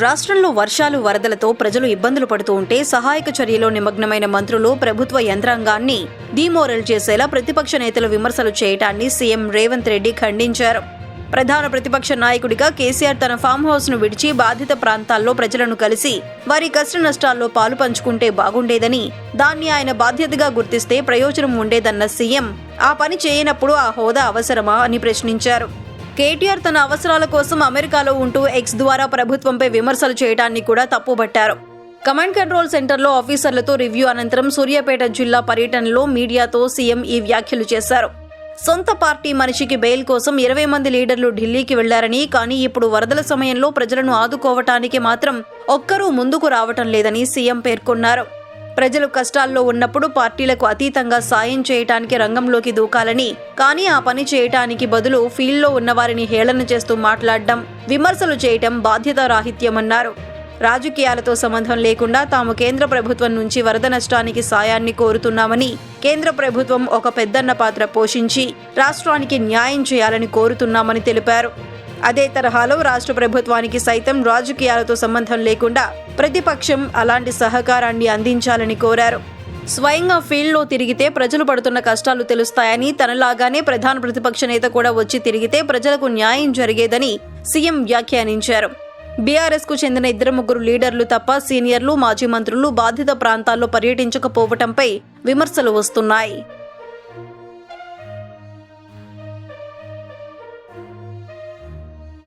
రాష్ట్రంలో వర్షాలు వరదలతో ప్రజలు ఇబ్బందులు పడుతూ ఉంటే సహాయక చర్యలో నిమగ్నమైన మంత్రులు ప్రభుత్వ యంత్రాంగాన్ని డీమోరల్ చేసేలా ప్రతిపక్ష నేతలు విమర్శలు చేయటాన్ని సీఎం రేవంత్ రెడ్డి ఖండించారు. ప్రధాన ప్రతిపక్ష నాయకుడిగా కేసీఆర్ తన ఫామ్ హౌస్ను విడిచి బాధిత ప్రాంతాల్లో ప్రజలను కలిసి వారి కష్ట నష్టాల్లో పాలు పంచుకుంటే బాగుండేదని దాన్ని ఆయన బాధ్యతగా గుర్తిస్తే ప్రయోజనం ఉండేదన్న సీఎం ఆ పని చేయనప్పుడు ఆ హోదా అవసరమా? అని ప్రశ్నించారు. కేటీఆర్ తన అవసరాల కోసం అమెరికాలో ఉంటూ ఎక్స్ ద్వారా ప్రభుత్వంపై విమర్శలు చేయడాన్ని కూడా తప్పుబట్టారు. కమాండ్ కంట్రోల్ సెంటర్లో ఆఫీసర్లతో రివ్యూ అనంతరం సూర్యాపేట జిల్లా పర్యటనలో మీడియాతో సీఎం ఈ వ్యాఖ్యలు చేశారు. సొంత పార్టీ మనిషికి బెయిల్ కోసం ఇరవై మంది లీడర్లు ఢిల్లీకి వెళ్ళారని కానీ ఇప్పుడు వరదల సమయంలో ప్రజలను ఆదుకోవటానికి మాత్రం ఒక్కరూ ముందుకు రావటం లేదని సీఎం పేర్కొన్నారు. ప్రజలు కష్టాల్లో ఉన్నప్పుడు పార్టీలకు అతీతంగా సాయం చేయటానికి రంగంలోకి దూకాలని కానీ ఆ పని చేయటానికి బదులు ఫీల్డ్లో ఉన్నవారిని హేళన చేస్తూ మాట్లాడడం విమర్శలు చేయటం బాధ్యత రాహిత్యమన్నారు రాజకీయాలతో సంబంధం లేకుండా తాము కేంద్ర ప్రభుత్వం నుంచి వరద నష్టానికి సాయాన్ని కోరుతున్నామని కేంద్ర ప్రభుత్వం ఒక పెద్దన్న పాత్ర పోషించి రాష్ట్రానికి న్యాయం చేయాలని కోరుతున్నామని తెలిపారు. అదే తరహాలో రాష్ట్ర ప్రభుత్వానికి సైతం రాజకీయాలతో సంబంధం లేకుండా ప్రతిపక్షం అలాంటి సహకారాన్ని అందించాలని కోరారు. స్వయంగా ఫీల్డ్లో తిరిగితే ప్రజలు పడుతున్న కష్టాలు తెలుస్తాయని తనలాగానే ప్రధాన ప్రతిపక్ష నేత కూడా వచ్చి తిరిగితే ప్రజలకు న్యాయం జరిగేదని సీఎం వ్యాఖ్యానించారు. బీఆర్ఎస్కు చెందిన ఇద్దరు ముగ్గురు లీడర్లు తప్ప సీనియర్లు మాజీ మంత్రులు బాధిత ప్రాంతాల్లో పర్యటించకపోవటంపై విమర్శలు వస్తున్నాయి.